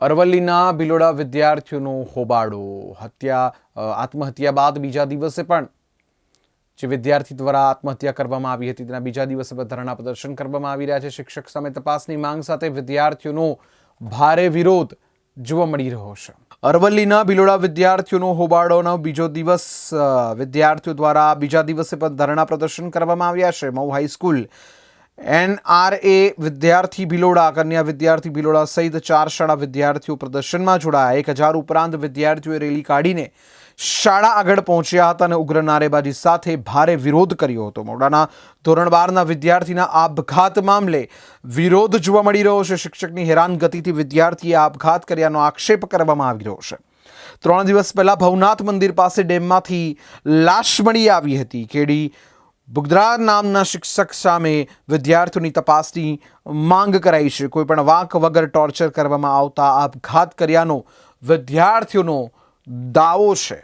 અરવલ્લીના ભિલોડા વિદ્યાર્થીઓનો હોબાળો, હત્યા આત્મહત્યા બાદ બીજા દિવસે પણ જે વિદ્યાર્થી દ્વારા આત્મહત્યા કરવામાં આવી હતી, તેના બીજા દિવસે ધરણા પ્રદર્શન કરવામાં આવી રહ્યા છે. શિક્ષક સામે તપાસની માંગ સાથે વિદ્યાર્થીઓનો ભારે વિરોધ જોવા મળી રહ્યો છે. અરવલ્લીના ભિલોડા વિદ્યાર્થીઓનો હોબાળોનો બીજો દિવસ વિદ્યાર્થીઓ દ્વારા બીજા દિવસે પણ ધરણા પ્રદર્શન કરવામાં આવ્યા છે. મઉ હાઈસ્કૂલ એનઆરએ વિદ્યાર્થી ભિલોડા, કન્યા વિદ્યાર્થી ભિલોડા સહિત ચાર શાળા વિદ્યાર્થીઓ પ્રદર્શનમાં જોડાયા. એક હજાર ઉપરાંત વિદ્યાર્થીઓએ રેલી કાઢીને શાળા આગળ પહોંચ્યા હતા અને ઉગ્ર નારેબાજી સાથે ભારે વિરોધ કર્યો હતો. મોડાના ધોરણ બારના વિદ્યાર્થીના આપઘાત મામલે વિરોધ જોવા મળી રહ્યો છે. શિક્ષકની હેરાનગતિથી વિદ્યાર્થીએ આપઘાત કર્યાનો આક્ષેપ કરવામાં આવી રહ્યો છે. ત્રણ દિવસ પહેલા ભવનાથ મંદિર પાસે ડેમમાંથી લાશ મળી આવી હતી. કેડી બુગદ્રા નામના શિક્ષક સામે વિદ્યાર્થીઓની તપાસની માંગ કરાઈ છે. કોઈ પણ વાંક વગર ટોર્ચર કરવામાં આવતા આપઘાત કર્યાનો વિદ્યાર્થીઓનો દાવો છે.